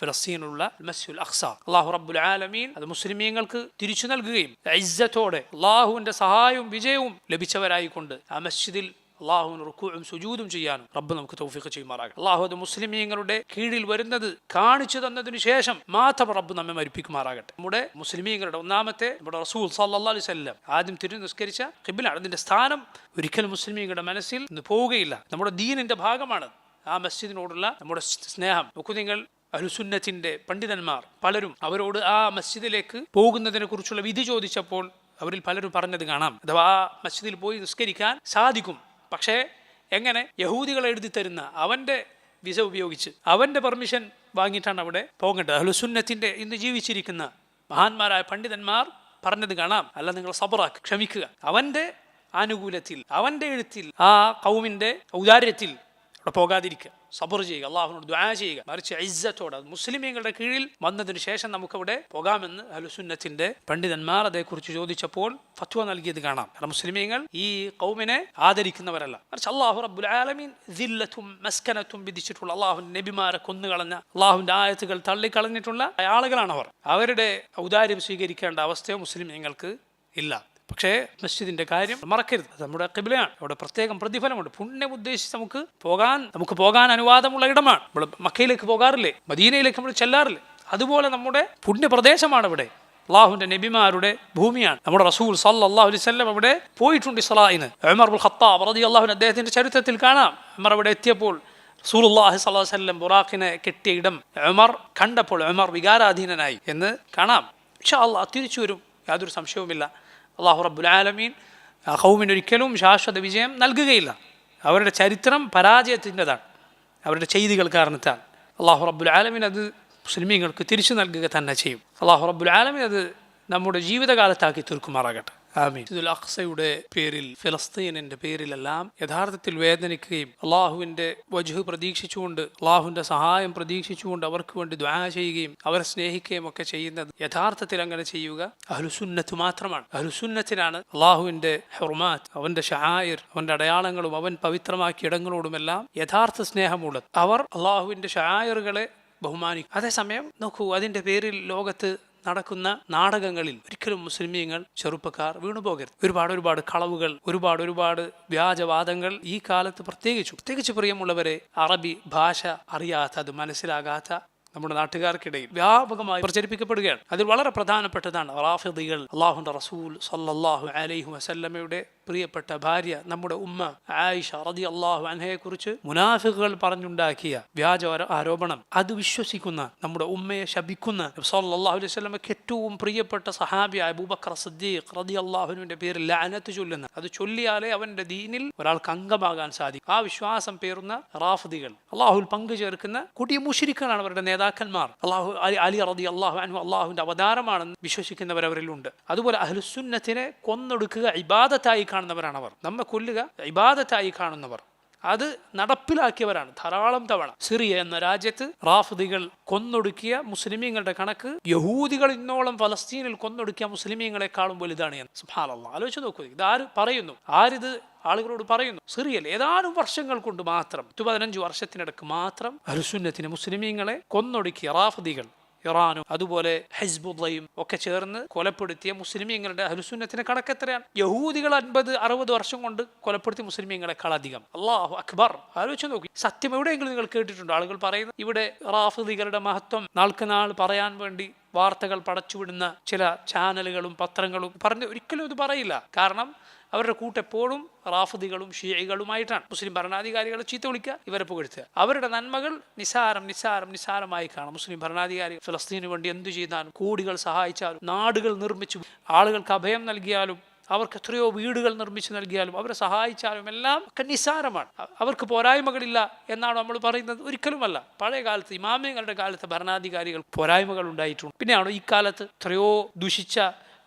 ഫലസ്തീനുള്ള മസ്യുൽ അഖ്സ. അള്ളാഹു റബ്ബുൽ ആലമീൻ അത് മുസ്ലിമീങ്ങൾക്ക് തിരിച്ചു നൽകുകയും ഇസ്സത്തോടെ അള്ളാഹുവിന്റെ സഹായവും വിജയവും ലഭിച്ചവരായിക്കൊണ്ട് ആ മസ്ജിദിൽ അള്ളാഹുവിന് റുക്കുവും സുജൂതും ചെയ്യാനും റബ്ബ് നമുക്ക് തൗഫീഖ് ചെയ്യുമാറാകും അള്ളാഹു അത് മുസ്ലിമീങ്ങളുടെ കീഴിൽ വരുന്നത് കാണിച്ചു തന്നതിനു ശേഷം മാത്രം റബ്ബ് നമ്മെ മരിപ്പിക്കുമാറാകട്ടെ. നമ്മുടെ മുസ്ലിമീങ്ങളുടെ ഒന്നാമത്തെ നമ്മുടെ റസൂൽ സല്ലാ അലൈഹി സ്വല്ലം ആദ്യം തിരു നിസ്കരിച്ച ഖിബിലാണ്. അതിന്റെ സ്ഥാനം ഒരിക്കലും മുസ്ലിമീങ്ങളുടെ മനസ്സിൽ നിന്ന് പോവുകയില്ല. നമ്മുടെ ദീനിന്റെ ഭാഗമാണ് ആ മസ്ജിദിനോടുള്ള നമ്മുടെ സ്നേഹം. നോക്കൂ നിങ്ങൾ അഹുസുന്നത്തിന്റെ പണ്ഡിതന്മാർ പലരും അവരോട് ആ മസ്ജിദിലേക്ക് പോകുന്നതിനെ കുറിച്ചുള്ള വിധി ചോദിച്ചപ്പോൾ അവരിൽ പലരും പറഞ്ഞത് കാണാം. അഥവാ ആ മസ്ജിദിൽ പോയി നിസ്കരിക്കാൻ സാധിക്കും. പക്ഷേ എങ്ങനെ? യഹൂദികൾ എഴുതി തരുന്ന അവന്റെ വിസ ഉപയോഗിച്ച് അവന്റെ പെർമിഷൻ വാങ്ങിയിട്ടാണ് അവിടെ പോകേണ്ടത്. അഹ്ലുസുന്നത്തിന്റെ ഇന്ന് ജീവിച്ചിരിക്കുന്ന മഹാന്മാരായ പണ്ഡിതന്മാർ പറഞ്ഞത് കാണാം. അല്ല നിങ്ങൾ സബറാക്ക് ക്ഷമിക്കുക. അവന്റെ ആനുകൂല്യത്തിൽ അവന്റെ എഴുത്തിൽ ആ കൗമിന്റെ ഔദാര്യത്തിൽ അവിടെ പോകാതിരിക്കുക. സബർ ചെയ്യുക അള്ളാഹുനോട് ദ്വാ ചെയ്യുക. മറിച്ച് ഇസ്സത്തോടെ മുസ്ലിമീങ്ങളുടെ കീഴിൽ വന്നതിന് ശേഷം നമുക്കവിടെ പോകാമെന്ന് ഹലുസുന്നത്തിന്റെ പണ്ഡിതന്മാർ അതേക്കുറിച്ച് ചോദിച്ചപ്പോൾ ഫത്വ നൽകിയത് കാണാം. കാരണം മുസ്ലിമീങ്ങൾ ഈ കൗമിനെ ആദരിക്കുന്നവരല്ല. മറിച്ച് അള്ളാഹു റബ്ബുൽ ആലമീൻ ദില്ലത്തും മസ്കനത്തും വിധിച്ചിട്ടുള്ള അള്ളാഹു നബിമാരെ കൊന്നുകളഞ്ഞ അള്ളാഹുവിന്റെ ആയത്തുകൾ തള്ളിക്കളഞ്ഞിട്ടുള്ള ആളുകളാണ് അവർ അവരുടെ ഔദാര്യം സ്വീകരിക്കേണ്ട അവസ്ഥയോ മുസ്ലിമീങ്ങൾക്ക് ഇല്ല. പക്ഷേ മസ്ജിദിന്റെ കാര്യം മറക്കരുത്. നമ്മുടെ കിബിലയാണ് അവിടെ പ്രത്യേകം പ്രതിഫലമുണ്ട്. പുണ്യം ഉദ്ദേശിച്ച് നമുക്ക് പോകാൻ നമുക്ക് പോകാൻ അനുവാദമുള്ള ഇടമാണ്. നമ്മൾ മക്കയിലേക്ക് പോകാറില്ലേ? മദീനയിലേക്ക് നമ്മൾ ചെല്ലാറില്ലേ? അതുപോലെ നമ്മുടെ പുണ്യപ്രദേശമാണ് ഇവിടെ അള്ളാഹുന്റെ നബിമാരുടെ ഭൂമിയാണ്. നമ്മുടെ റസൂൽ സല്ലാഹു അലൈഹി വസല്ലം അവിടെ പോയിട്ടുണ്ട് സലാഹിന് ഉമർ ഖത്താബ് ഖത്താബ് റളിയല്ലാഹു അദ്ദേഹത്തിന്റെ ചരിത്രത്തിൽ കാണാം. ഉമർ അവിടെ എത്തിയപ്പോൾ റസൂലുള്ളാഹി സ്വല്ലല്ലാഹു അലൈഹി വസല്ലം ബുറാഖിനെ കെട്ടിയ ഇടം ഉമർ കണ്ടപ്പോൾ ഉമർ വികാരാധീനനായി എന്ന് കാണാം. ഇൻഷാ അള്ളാഹ് തിരിച്ചു വരും. യാതൊരു സംശയവുമില്ല. അള്ളാഹു റബ്ബുൽ ആലമീൻ ആ ഖൗമിന് ഒരിക്കലും ശാശ്വത വിജയം നൽകുകയില്ല. അവരുടെ ചരിത്രം പരാജയത്തിന്റെതാണ്. അവരുടെ ചെയ്തികൾ കാരണത്താൽ. അള്ളാഹു റബ്ബുൽ ആലമീൻ അത് മുസ്ലിമീങ്ങൾക്ക് തിരിച്ചു നൽകുക തന്നെ ചെയ്യും. അള്ളാഹു റബ്ബുൽ ആലമീൻ അത് നമ്മുടെ ജീവിതകാലത്താക്കി തീർക്കുമാറാകട്ടെ. ആമീൻ. ഇതുൽ അഖ്സയുടെ പേരിൽ ഫിലസ്തീനിന്റെ പേരിലെല്ലാം യഥാർത്ഥത്തിൽ വേദനിക്കുകയും അള്ളാഹുവിന്റെ വജുഹ് പ്രതീക്ഷിച്ചുകൊണ്ട് അള്ളാഹുവിന്റെ സഹായം പ്രതീക്ഷിച്ചുകൊണ്ട് അവർക്ക് വേണ്ടി ദ്വാ ചെയ്യുകയും അവരെ സ്നേഹിക്കുകയും ഒക്കെ ചെയ്യുന്നത് യഥാർത്ഥത്തിൽ അങ്ങനെ ചെയ്യുക അഹ്ലുസുന്നത്ത് മാത്രമാണ്. അഹ്ലുസുന്നത്തിനാണ് അള്ളാഹുവിന്റെ ഹുർമാത്ത് അവന്റെ ഷഹായിർ അവന്റെ അടയാളങ്ങളും അവൻ പവിത്രമാക്കിയ ഇടങ്ങളോടുമെല്ലാം യഥാർത്ഥ സ്നേഹമുള്ളത്. അവർ അള്ളാഹുവിന്റെ ഷായറുകളെ ബഹുമാനിക്കും. അതേസമയം നോക്കൂ അതിന്റെ പേരിൽ ലോകത്ത് നടക്കുന്ന നാടകങ്ങളിൽ ഒരിക്കലും മുസ്ലിമീങ്ങൾ ചെറുപ്പക്കാർ വീണുപോകരുത്. ഒരുപാട് ഒരുപാട് കളവുകൾ ഒരുപാട് ഒരുപാട് വ്യാജവാദങ്ങൾ ഈ കാലത്ത് പ്രത്യേകിച്ചു. പ്രത്യേകിച്ച് പ്രിയമുള്ളവരെ അറബി ഭാഷ അറിയാത്ത അത് മനസ്സിലാകാത്ത നമ്മുടെ നാട്ടുകാർക്കിടയിൽ വ്യാപകമായി പ്രചരിപ്പിക്കപ്പെടുകയാണ്. അതിൽ വളരെ പ്രധാനപ്പെട്ടതാണ് റാഫിദികൾ അള്ളാഹുന്റെ റസൂൽ സല്ലാഹു അലൈഹു വസല്ലമയുടെ പ്രിയപ്പെട്ട ഭാര്യ നമ്മുടെ ഉമ്മ ആയിഷ റതി അള്ളാഹു അൻഹയെ കുറിച്ച് മുനാഫിക്കുകൾ പറഞ്ഞുണ്ടാക്കിയ വ്യാജ ആരോപണം. അത് വിശ്വസിക്കുന്ന നമ്മുടെ ഉമ്മയെ ശപിക്കുന്ന സല്ലല്ലാഹു അലൈഹി വസല്ലമയ്ക്ക് ഏറ്റവും പ്രിയപ്പെട്ട സഹാബി അബൂബക്കർ സിദ്ദീഖ് റതി അള്ളാഹുവിന്റെ പേരിൽ ലാനത്ത് ചൊല്ലുന്ന അത് ചൊല്ലിയാലേ അവന്റെ ദീനിൽ ഒരാൾക്ക് അംഗമാകാൻ സാധിക്കും. ആ വിശ്വാസം പേറുന്ന റാഫിദികൾ. അള്ളാഹുൽ പങ്കു ചേർക്കുന്ന കൊടിയ മുഷിരിക്കുകളാണ് അവരുടെ നേതാക്കന്മാർ. അള്ളാഹു അലി റതി അള്ളാഹു അനു അള്ളാഹുവിന്റെ അവതാരമാണെന്ന് വിശ്വസിക്കുന്നവരവരിലുണ്ട്. അതുപോലെ അഹ്ലുസുന്നത്തിനെ കൊന്നൊടുക്കുക ഇബാദത്തായി കാണുന്നവരാണ് അവർ നമ്മെ കൊല്ലുക ഇബാദത്തായി കാണുന്നവർ. അത് നടപ്പിലാക്കിയവരാണ് ധാരാളം തവണ. സിറിയ എന്ന രാജ്യത്ത് റാഫിദികൾ കൊന്നൊടുക്കിയ മുസ്ലിമീങ്ങളുടെ കണക്ക് യഹൂദികൾ ഇന്നോളം ഫലസ്തീനിൽ കൊന്നൊടുക്കിയ മുസ്ലിമീങ്ങളെക്കാളും വലുതാണ് എന്ന്. സുബ്ഹാനല്ലാഹ് ആലോചിച്ച് നോക്കൂ ഇത് ആര് പറയുന്നു? ആരിത് ആളുകളോട് പറയുന്നു? സിറിയൽ ഏതാനും വർഷങ്ങൾ കൊണ്ട് മാത്രം പത്ത് പതിനഞ്ച് വർഷത്തിനിടക്ക് മാത്രം അരുസുന്നത്തിന് മുസ്ലിമീങ്ങളെ കൊന്നൊടുക്കിയ റാഫിദികൾ ഇറാനും അതുപോലെ ഹെസ്ബുള്ളയും ഒക്കെ ചേർന്ന് കൊലപ്പെടുത്തിയ മുസ്ലിമീങ്ങളുടെ അഹുസുന്നത്തിന് കണക്ക് എത്രയാണ്? യഹൂദികൾ അൻപത് അറുപത് വർഷം കൊണ്ട് കൊലപ്പെടുത്തിയ മുസ്ലിമീങ്ങളെക്കാൾ അധികം. അള്ളാഹു അക്ബർ. ആലോചിച്ച് നോക്കി. സത്യം എവിടെയെങ്കിലും നിങ്ങൾ കേട്ടിട്ടുണ്ടോ? ആളുകൾ പറയുന്നത് ഇവിടെ റാഫിദികളുടെ മഹത്വം നാൾക്ക് നാൾ പറയാൻ വേണ്ടി വാർത്തകൾ പടച്ചുവിടുന്ന ചില ചാനലുകളും പത്രങ്ങളും പറഞ്ഞ് ഒരിക്കലും ഇത് പറയില്ല. കാരണം അവരുടെ കൂട്ടെപ്പോഴും റാഫിദികളും ഷീഴികളുമായിട്ടാണ് മുസ്ലിം ഭരണാധികാരികളെ ചീത്ത വിളിക്കുക ഇവരെ പുകഴ്ത്തുക. അവരുടെ നന്മകൾ നിസാരം നിസാരം നിസാരമായി കാണാം. മുസ്ലിം ഭരണാധികാരികൾ ഫലസ്തീനു വേണ്ടി എന്തു ചെയ്താലും കൂടികൾ സഹായിച്ചാലും നാടുകൾ നിർമ്മിച്ചു ആളുകൾക്ക് അഭയം നൽകിയാലും അവർക്ക് എത്രയോ വീടുകൾ നിർമ്മിച്ചു നൽകിയാലും അവരെ സഹായിച്ചാലും എല്ലാം ഒക്കെ നിസ്സാരമാണ് അവർക്ക് പോരായ്മകളില്ല എന്നാണ് നമ്മൾ പറയുന്നത്. ഒരിക്കലുമല്ല. പഴയ കാലത്ത് ഇമാമിയങ്ങളുടെ കാലത്ത് ഭരണാധികാരികൾ പോരായ്മകൾ ഉണ്ടായിട്ടുണ്ട്. പിന്നെയാണോ ഈ കാലത്ത് എത്രയോ ദുഷിച്ച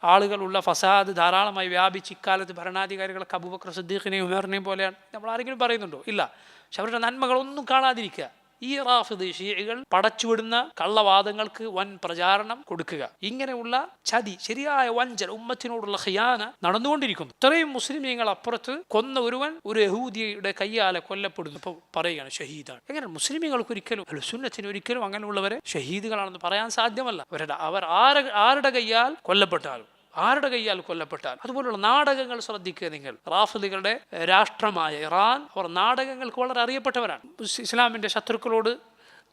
ആളുകളുള്ള ഫസാദ് ധാരാളമായി വ്യാപിച്ച് ഇക്കാലത്ത് ഭരണാധികാരികളൊക്കെ അബൂബക്കർ സിദ്ദീഖിനെയും ഉമേറിനെയും പോലെയാണ്. നമ്മൾ ആരെങ്കിലും പറയുന്നുണ്ടോ? ഇല്ല. പക്ഷെ അവരുടെ നന്മകളൊന്നും കാണാതിരിക്കുക ഈ റാഫിദ് ഷീകൾ പടച്ചുവിടുന്ന കള്ളവാദങ്ങൾക്ക് വൻ പ്രചാരണം കൊടുക്കുക. ഇങ്ങനെയുള്ള ചതി ശരിയായ വഞ്ചന ഉമ്മത്തിനോടുള്ള ഖിയാന നടന്നുകൊണ്ടിരിക്കുന്നു. ഇത്രയും മുസ്ലിമീങ്ങൾ അപ്പുറത്ത് കൊന്ന ഒരുവൻ ഒരു യഹൂദിയുടെ കയ്യാലെ കൊല്ലപ്പെടുന്നു. ഇപ്പൊ പറയുകയാണ് ഷഹീദാണ്. എങ്ങനെ? മുസ്ലിമീങ്ങൾക്ക് ഒരിക്കലും അലുസുന്നത്തിന് ഒരിക്കലും അങ്ങനെയുള്ളവരെ ഷഹീദുകളാണെന്ന് പറയാൻ സാധ്യമല്ല. അവരുടെ അവർ ആര ആരുടെ കയ്യാൽ കൊല്ലപ്പെട്ടാലും. ആരുടെ കയ്യാൽ കൊല്ലപ്പെട്ടാൽ അതുപോലുള്ള നാടകങ്ങൾ ശ്രദ്ധിക്കുക നിങ്ങൾ. റാഫിലുകളുടെ രാഷ്ട്രമായ ഇറാൻ അവർ നാടകങ്ങൾക്ക് വളരെ അറിയപ്പെട്ടവരാണ്. ഇസ് ഇസ്ലാമിന്റെ ശത്രുക്കളോട്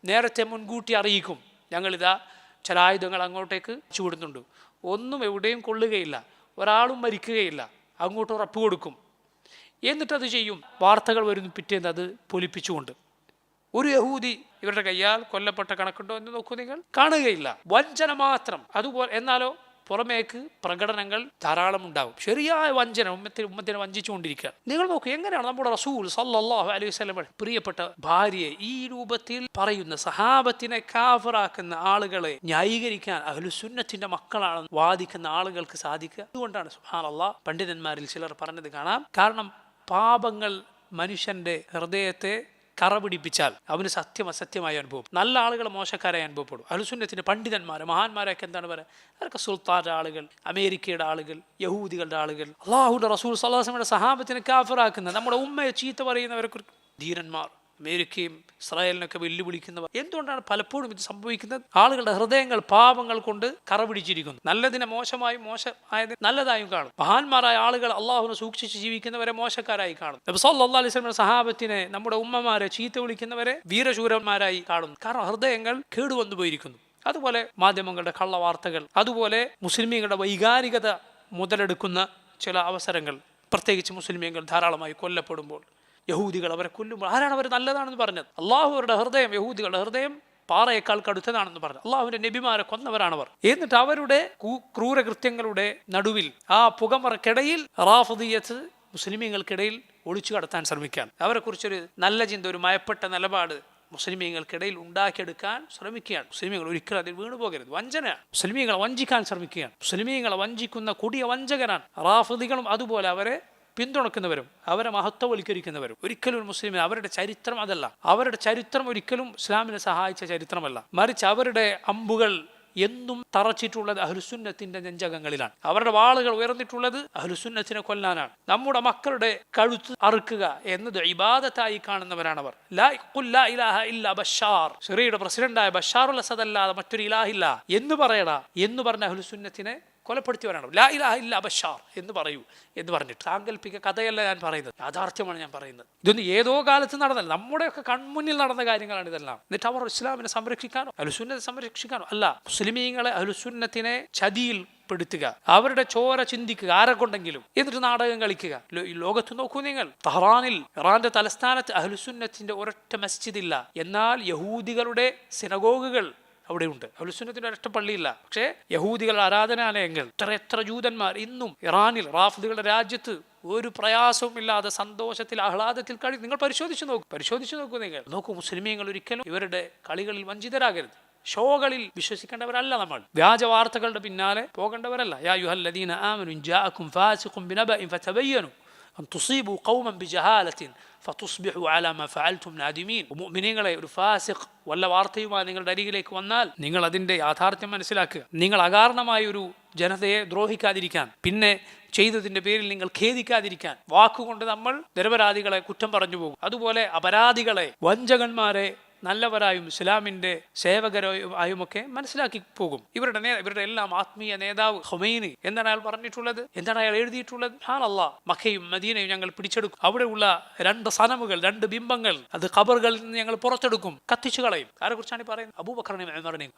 നേരത്തെ മുൻകൂട്ടി അറിയിക്കും. ഞങ്ങളിതാ ചില ആയുധങ്ങൾ അങ്ങോട്ടേക്ക് ചൂടുന്നുണ്ട് ഒന്നും എവിടെയും കൊള്ളുകയില്ല. ഒരാളും മരിക്കുകയില്ല. അങ്ങോട്ട് ഉറപ്പ് കൊടുക്കും. എന്നിട്ടത് ചെയ്യും. വാർത്തകൾ വരുന്നു. പിറ്റേന്ന് അത് പൊലിപ്പിച്ചുകൊണ്ട്. ഒരു യഹൂദി ഇവരുടെ കയ്യാൽ കൊല്ലപ്പെട്ട കണക്കുണ്ടോ എന്ന് നോക്കൂ നിങ്ങൾ. കാണുകയില്ല. വഞ്ചന മാത്രം. അതുപോലെ എന്നാലോ പുറമേക്ക് പ്രകടനങ്ങൾ ധാരാളം ഉണ്ടാവും ശരിയായ വഞ്ചന ഉമ്മത്തിന് ഉമ്മത്തിനെ വഞ്ചിച്ചുകൊണ്ടിരിക്കുക. നിങ്ങൾ നോക്കൂ എങ്ങനെയാണ് നമ്മുടെ റസൂൽ സല്ലാഹു അലൈഹി വസല്ലം പ്രിയപ്പെട്ട ഭാര്യയെ ഈ രൂപത്തിൽ പറയുന്ന സഹാബത്തിനെ കാഫറാക്കുന്ന ആളുകളെ ന്യായീകരിക്കാൻ അഹ്ലുസുന്നത്തിന്റെ മക്കളാണെന്ന് വാദിക്കുന്ന ആളുകൾക്ക് സാധിക്കുക? അതുകൊണ്ടാണ് സുഹാനല്ലാ പണ്ഡിതന്മാരിൽ ചിലർ പറഞ്ഞത് കാണാം. കാരണം പാപങ്ങൾ മനുഷ്യന്റെ ഹൃദയത്തെ കറ പിടിപ്പിച്ചാൽ അവന് സത്യം അസത്യമായ അനുഭവം. നല്ല ആളുകൾ മോശക്കാരായി അനുഭവപ്പെടും. അലുസുന്നത്തിന് പണ്ഡിതന്മാർ മഹാന്മാരൊക്കെ എന്താണ് പറയുക അവരൊക്കെ സുൽത്താന്റെ ആളുകൾ അമേരിക്കയുടെ ആളുകൾ യഹൂദികളുടെ ആളുകൾ. അള്ളാഹുടെ റസൂൽ സല്ലാസ്മയുടെ സഹാബത്തിനെ കാഫറാക്കുന്ന നമ്മുടെ ഉമ്മയെ ചീത്ത പറയുന്നവരെ ധീരന്മാർ. അമേരിക്കയും ഇസ്രായേലിനൊക്കെ വെല്ലുവിളിക്കുന്നവർ എന്തുകൊണ്ടാണ് പലപ്പോഴും ഇത് സംഭവിക്കുന്നത്? ആളുകളുടെ ഹൃദയങ്ങൾ പാപങ്ങൾ കൊണ്ട് കറ പിടിച്ചിരിക്കുന്നു നല്ലതിനെ മോശമായും മോശമായത് നല്ലതായും കാണും. മഹാന്മാരായ ആളുകൾ അള്ളാഹുനെ സൂക്ഷിച്ച് ജീവിക്കുന്നവരെ മോശക്കാരായി കാണും. നബി സല്ലല്ലാഹു അലൈഹി വസല്ലം സഹാബത്തിനെ നമ്മുടെ ഉമ്മമാരെ ചീത്ത വിളിക്കുന്നവരെ വീരശൂരന്മാരായി കാണും. കാരണം ഹൃദയങ്ങൾ കേടുവന്നു പോയിരിക്കുന്നു. അതുപോലെ മാധ്യമങ്ങളുടെ കള്ളവാർത്തകൾ അതുപോലെ മുസ്ലിമീങ്ങളുടെ വൈകാരികത മുതലെടുക്കുന്ന ചില അവസരങ്ങൾ പ്രത്യേകിച്ച് മുസ്ലിമീങ്ങൾ ധാരാളമായി കൊല്ലപ്പെടുമ്പോൾ. യഹൂദികൾ അവരെ കൊല്ലുമ്പോൾ ആരാണ് അവർ നല്ലതാണെന്ന് പറഞ്ഞത്? അള്ളാഹുവരുടെ ഹൃദയം യഹൂദികളുടെ ഹൃദയം പാറയേക്കാൾ കടുത്തതാണെന്ന് പറഞ്ഞു അള്ളാഹുവിന്റെ നബിമാരെ കൊന്നവരാണവർ എന്നിട്ട് അവരുടെ ക്രൂരകൃത്യങ്ങളുടെ നടുവിൽ ആ പുകമറക്കിടയിൽ റാഫുദിയത്ത് മുസ്ലിമീങ്ങൾക്കിടയിൽ ഒളിച്ചു കടത്താൻ ശ്രമിക്കാൻ അവരെക്കുറിച്ചൊരു നല്ല ചിന്ത ഒരു മയപ്പെട്ട നിലപാട് മുസ്ലിമീങ്ങൾക്കിടയിൽ ഉണ്ടാക്കിയെടുക്കാൻ ശ്രമിക്കുകയാണ്. മുസ്ലിമീങ്ങൾ ഒരിക്കലും അതിൽ വീണു പോകരുത്. മുസ്ലിമീങ്ങളെ വഞ്ചിക്കാൻ ശ്രമിക്കുകയാണ്. മുസ്ലിമീങ്ങളെ വഞ്ചിക്കുന്ന കൊടിയ വഞ്ചകനാണ്. റാഫുദികളും അതുപോലെ അവരെ പിന്തുണക്കുന്നവരും അവരെ മഹത്വവൽക്കരിക്കുന്നവരും. ഒരിക്കലും ഒരു മുസ്ലിം അവരുടെ ചരിത്രം അതല്ല. അവരുടെ ചരിത്രം ഒരിക്കലും ഇസ്ലാമിനെ സഹായിച്ച ചരിത്രമല്ല. മറിച്ച് അവരുടെ അമ്പുകൾ എന്നും തറച്ചിട്ടുള്ളത് അഹ്ലുസുന്നത്തിന്റെ നെഞ്ചകങ്ങളിലാണ്. അവരുടെ വാളുകൾ ഉയർന്നിട്ടുള്ളത് അഹ്ലുസുന്നത്തിനെ കൊല്ലാനാണ്. നമ്മുടെ മക്കളുടെ കഴുത്ത് അറുക്കുക എന്നത് ഇബാദത്തായി കാണുന്നവരാണ് അവർ സിറിയയുടെ പ്രസിഡന്റായ ബഷാറുൽ അസദ് അല്ലാതെ മറ്റൊരു ഇലാഹില്ല. എന്ന് പറയടാ. എന്ന് പറഞ്ഞ അഹ്ലുസുന്നത്തിനെ കൊലപ്പെടുത്തിയവരാണ്. ലാ ഇലാ ഇല്ല ബഷാർ എന്ന് പറയൂ എന്ന് പറഞ്ഞിട്ട്. സാങ്കല്പിക കഥയല്ല ഞാൻ പറയുന്നത്. യാഥാർത്ഥ്യമാണ് ഞാൻ പറയുന്നത്. ഇതൊന്നും ഏതോ കാലത്ത് നടന്നല്ല. നമ്മുടെയൊക്കെ കൺമുന്നിൽ നടന്ന കാര്യങ്ങളാണ് ഇതെല്ലാം. എന്നിട്ട് അവർ ഇസ്ലാമിനെ സംരക്ഷിക്കാനോ അലുസുന്നത്തെ സംരക്ഷിക്കാനോ അല്ല. മുസ്ലിമീങ്ങളെ അലുസുന്നത്തിനെ ചതിയിൽ പെടുത്തുക. അവരുടെ ചോര ചിന്തിക്കുക. ആരെ കൊണ്ടെങ്കിലും. എന്നിട്ട് നാടകം കളിക്കുക. ലോകത്ത് നോക്കൂ നിങ്ങൾ. തഹ്റാനിൽ ഇറാന്റെ തലസ്ഥാനത്ത് അഹ്ലുസുന്നത്തിന്റെ ഒരൊറ്റ മസ്ജിദ് ഇല്ല എന്നാൽ യഹൂദികളുടെ സിനഗോഗുകൾ അവിടെയുണ്ട്. അഹ്ലുസുന്നത്തിന്റെ ഒരൊറ്റ പള്ളിയില്ല. പക്ഷേ യഹൂദികൾ ആരാധനാലയങ്ങൾ എത്ര എത്ര ജൂതന്മാർ ഇന്നും ഇറാനിൽ റാഫിദുകളുടെ രാജ്യത്ത് ഒരു പ്രയാസവും ഇല്ലാതെ സന്തോഷത്തിൽ ആഹ്ലാദത്തിൽ കളി നിങ്ങൾ പരിശോധിച്ച് നോക്കൂ. പരിശോധിച്ച് നോക്കൂ നിങ്ങൾ. നോക്കൂ മുസ്ലിമീങ്ങൾ ഒരിക്കലും ഇവരുടെ കളികളിൽ വഞ്ചിതരാകരുത്. ഷോകളിൽ വിശ്വസിക്കേണ്ടവരല്ല നമ്മൾ. വ്യാജ വാർത്തകളുടെ പിന്നാലെ പോകേണ്ടവരല്ല. യാ യുഹല്ലദീന ആമനു ജാഅക്കും ഫാസിഖും ബിനബഇൻ ഫതബയ്യനു. അൻ തുസീബു ഖൗമൻ ബിജഹാലത്തിൻ ഫതുസ്ബിഹു അലാ മാ ഫഅൽതും നാദിമീൻ മുഅ്മിനീങ്ങളെ ഒരു ഫാസിഖ് വല്ല വാർത്തയുമായി നിങ്ങളുടെ അരികിലേക്ക് വന്നാൽ നിങ്ങൾ അതിന്റെ യാഥാർത്ഥ്യം മനസ്സിലാക്കുക. നിങ്ങൾ അകാരണമായ ഒരു ജനതയെ ദ്രോഹിക്കാതിരിക്കാൻ പിന്നെ ചെയ്തതിന്റെ പേരിൽ നിങ്ങൾ ഖേദിക്കാതിരിക്കാൻ വാക്കുകൊണ്ട് നമ്മൾ നിരപരാധികളെ കുറ്റം പറഞ്ഞു പോകും. അതുപോലെ അപരാധികളെ വഞ്ചകന്മാരെ നല്ലവരായും ഇസ്ലാമിന്റെ സേവകരായും ഒക്കെ മനസ്സിലാക്കി പോകും. ഇവരുടെ ഇവരുടെ എല്ലാം ആത്മീയ നേതാവ് ഹൊമൈനി എന്താണ് അയാൾ പറഞ്ഞിട്ടുള്ളത്. എന്താണ് അയാൾ എഴുതിയിട്ടുള്ളത്? ഹാനല്ല മഖയും മദീനയും ഞങ്ങൾ പിടിച്ചെടുക്കും. അവിടെയുള്ള രണ്ട് സനമുകൾ രണ്ട് ബിംബങ്ങൾ അത് ഖബറുകളിൽ നിന്ന് ഞങ്ങൾ പുറത്തെടുക്കും. കത്തിച്ചു കളയും. ആരെ കുറിച്ചാണ് പറയുന്നത്? അബൂബക്കറിനെയും ഉമറിനെയും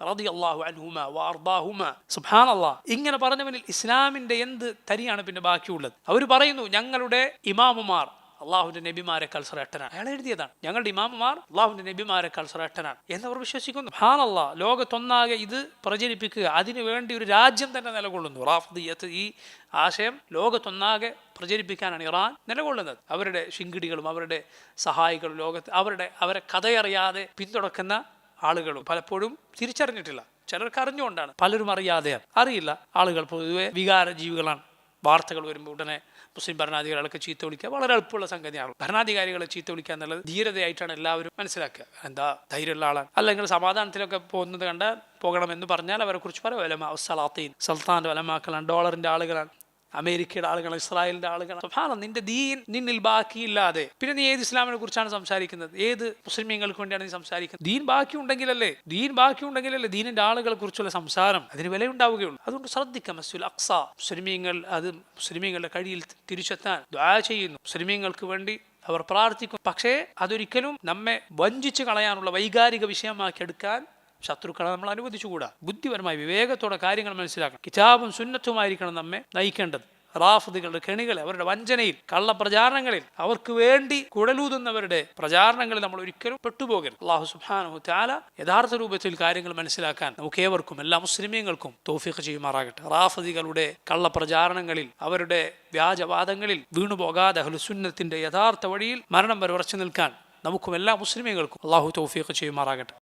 ഇങ്ങനെ പറഞ്ഞവനിൽ ഇസ്ലാമിന്റെ എന്ത് തരിയാണ് പിന്നെ ബാക്കിയുള്ളത്? അവർ പറയുന്നു ഞങ്ങളുടെ ഇമാമുമാർ അള്ളാഹുവിന്റെ നബിമാരെക്കാൾ ശ്രേഷ്ഠനാണ് അയാൾ എഴുതിയതാണ്. ഞങ്ങളുടെ ഇമാമമാർ അള്ളാഹുവിന്റെ നബിമാരെക്കാൾ ശ്രേഷ്ഠനാണ് എന്നവർ വിശ്വസിക്കുന്നു. ഹാനല്ല ലോകത്തൊന്നാകെ ഇത് പ്രചരിപ്പിക്കുക അതിനു വേണ്ടി ഒരു രാജ്യം തന്നെ നിലകൊള്ളുന്നു. റാഫ്ദിയത്ത് ഈ ആശയം ലോകത്തൊന്നാകെ പ്രചരിപ്പിക്കാനാണ് ഇറാൻ നിലകൊള്ളുന്നത്. അവരുടെ ശിങ്കിടികളും അവരുടെ സഹായികളും ലോകത്ത് അവരുടെ അവരെ കഥയറിയാതെ പിന്തുടക്കുന്ന ആളുകളും പലപ്പോഴും തിരിച്ചറിഞ്ഞിട്ടില്ല. ചിലർക്ക് അറിഞ്ഞുകൊണ്ടാണ് പലരും അറിയാതെയാണ്. അറിയില്ല. ആളുകൾ പൊതുവെ വികാര ജീവികളാണ് വാർത്തകൾ വരുമ്പോൾ ഉടനെ മുസ്ലിം ഭരണാധികാരികളൊക്കെ ചീത്ത വിളിക്കുക വളരെ എളുപ്പമുള്ള സംഗതിയാണ്. ഭരണാധികാരികളെ ചീത്ത വിളിക്കുക എന്നുള്ളത് ധീരതയായിട്ടാണ് എല്ലാവരും മനസ്സിലാക്കുക. എന്താ ധൈര്യമുള്ള ആളാണ്. അല്ലെങ്കിൽ സമാധാനത്തിലൊക്കെ പോകുന്നത് കണ്ട പോകണമെന്ന് പറഞ്ഞാൽ അവരെ കുറിച്ച് പറയാം. വലമ സലാത്തീൻ സുൽത്താന്റെ വലമാക്കളാണ് ഡോളറിന്റെ ആളുകളാണ്. അമേരിക്കയുടെ ആളുകൾ ഇസ്രായേലിന്റെ ആളുകൾ സുബ്ഹാനല്ലാഹ്, നിന്റെ ദീൻ നിന്നിൽ ബാക്കിയില്ലാതെ. പിന്നെ നീ ഏത് ഇസ്ലാമിനെ കുറിച്ചാണ് സംസാരിക്കുന്നത്? ഏത് മുസ്ലിമീങ്ങൾക്ക് വേണ്ടിയാണ് നീ സംസാരിക്കുന്നത്? ദീൻ ബാക്കി ഉണ്ടെങ്കിലല്ലേ ദീൻ ബാക്കി ഉണ്ടെങ്കിലല്ലേ ദീനിന്റെ ആളുകളെ കുറിച്ചുള്ള സംസാരം? അതിന് വില വിലയുണ്ടാവുകയുള്ളൂ. അതുകൊണ്ട് ശ്രദ്ധിക്കാം മസ്ജുൽ അക്സ. മുസ്ലിമീങ്ങൾ അത് മുസ്ലിമീങ്ങളുടെ കഴിയിൽ തിരിച്ചെത്താൻ ദ്വാ ചെയ്യുന്നു. മുസ്ലിമീങ്ങൾക്ക് വേണ്ടി അവർ പ്രാർത്ഥിക്കും പക്ഷേ അതൊരിക്കലും നമ്മെ വഞ്ചിച്ച് കളയാനുള്ള വൈകാരിക വിഷയമാക്കി എടുക്കാൻ ശത്രുക്കളെ നമ്മൾ അനുവദിച്ചുകൂടാ? ബുദ്ധിപരമായി വിവേകത്തോടെ കാര്യങ്ങൾ മനസ്സിലാക്കണം. കിതാബും സുന്നത്തുമായിരിക്കണം നമ്മെ നയിക്കേണ്ടത്. റാഫിദുകളുടെ കെണികളെ അവരുടെ വഞ്ചനയിൽ കള്ളപ്രചാരണങ്ങളിൽ അവർക്ക് വേണ്ടി കുടലൂതുന്നവരുടെ പ്രചാരണങ്ങളിൽ നമ്മൾ ഒരിക്കലും പെട്ടുപോകരുത്. അള്ളാഹു സുബ്ഹാനഹു തആല യഥാർത്ഥ രൂപത്തിൽ കാര്യങ്ങൾ മനസ്സിലാക്കാൻ നമുക്ക് ഏവർക്കും എല്ലാ മുസ്ലിമീങ്ങൾക്കും തോഫിക്ക് ചെയ്യുമാറാകട്ടെ. റാഫിദികളുടെ കള്ളപ്രചാരണങ്ങളിൽ അവരുടെ വ്യാജവാദങ്ങളിൽ വീണുപോകാതെ ഹലുസുന്നത്തിന്റെ യഥാർത്ഥ വഴിയിൽ മരണം വരെ ഉറച്ചു നിൽക്കാൻ നമുക്കും എല്ലാ മുസ്ലിമീങ്ങൾക്കും അള്ളാഹു തൗഫീഖ് ചെയ്യുമാറാകട്ടെ.